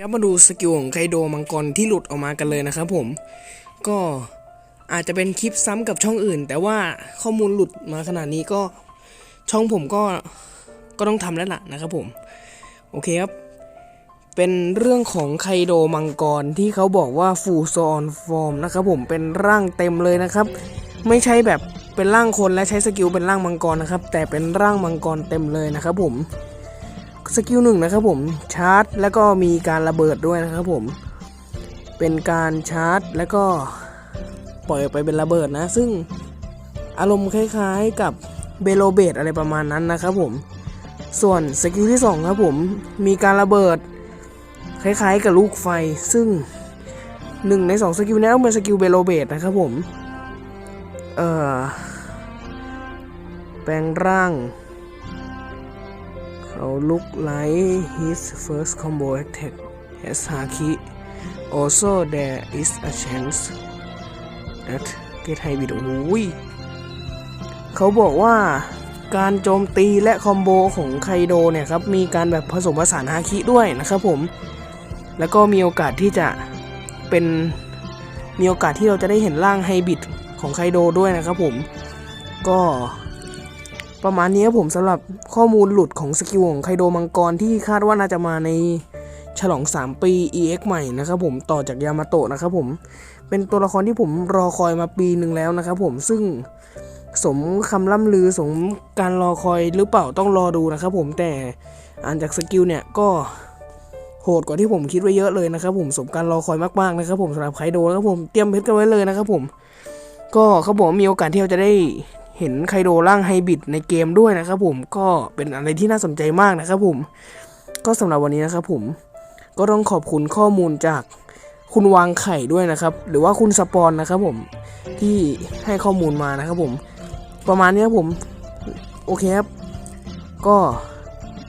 ครับมาดูสกิลของไคโดมังกรที่หลุดออกมากันเลยนะครับผมก็อาจจะเป็นคลิปซ้ำกับช่องอื่น แต่ว่าข้อมูลหลุดมาขนาดนี้ก็ช่องผมก็ก็ต้องทำแล้วล่ะนะครับผมโอเคครับ เป็นเรื่องของไคโดมังกรที่เขาบอกว่าฟูซอนฟอร์มนะครับผมเป็นร่างเต็มเลยนะครับ ไม่ใช่แบบเป็นร่างคนและใช้สกิลเป็นร่างมังกรนะครับแต่เป็นร่างมังกรเต็มเลยนะครับผม สกิลหนึ่งนะครับผมชาร์จ แล้วก็มีการระเบิดด้วยนะครับผม เป็นการชาร์จ แล้วก็ปล่อยออกไปเป็นระเบิดนะ ซึ่งอารมณ์คล้ายๆกับเบโลเบดอะไรประมาณนั้นนะครับผม ส่วนสกิลที่ 2 ครับผม มีการระเบิด คล้ายๆกับลูกไฟ ซึ่งหนึ่งในสองสกิลนี้ต้องเป็นสกิลเบโลเบดนะครับผม เอ่อ แปลงร่าง เขา look like his first combo attack has haki also there is a chance that get hybrid โอ้ยเขาบอกว่าการโจมตีและคอมโบของไคโดเนี่ยครับ มีการแบบผสมผสานฮาคิด้วยนะครับผม แล้วก็มีโอกาสที่จะเป็น มีโอกาสที่เราจะได้เห็นร่างไฮบิดของไคโดด้วยนะครับผม ก็ ประมาณนี้ครับผมสำหรับข้อมูลหลุดของสกิลของไคโดมังกรที่คาดว่าน่าจะมาในฉลอง 3 ปี EX ใหม่นะครับผมต่อจากยามาโตะนะครับผมเป็นตัวละครที่ผมรอคอยมาปีหนึ่งแล้วนะครับผมซึ่งสมคำล่ำลือสมการรอคอยหรือเปล่าต้องรอดูนะครับผมแต่อ่านจากสกิลเนี่ยก็โหดกว่าที่ผมคิดไว้เยอะเลยนะครับผมสมการรอคอยมากๆนะครับผมสำหรับไคโดนะครับผมเตรียมเพชรกันไว้เลยนะครับผม ก็เขาบอกว่ามีโอกาสที่เราจะได้ เห็นไคโดร่างไฮบิดในเกมด้วยนะครับผมก็เป็นอะไรที่น่าสนใจมากนะครับผม ก็สำหรับวันนี้นะครับผมก็ต้องขอบคุณข้อมูลจากคุณวางไข่ด้วยนะครับ หรือว่าคุณสปอนนะครับผมที่ให้ข้อมูลมานะครับผม ประมาณนี้ครับผม โอเคครับ ก็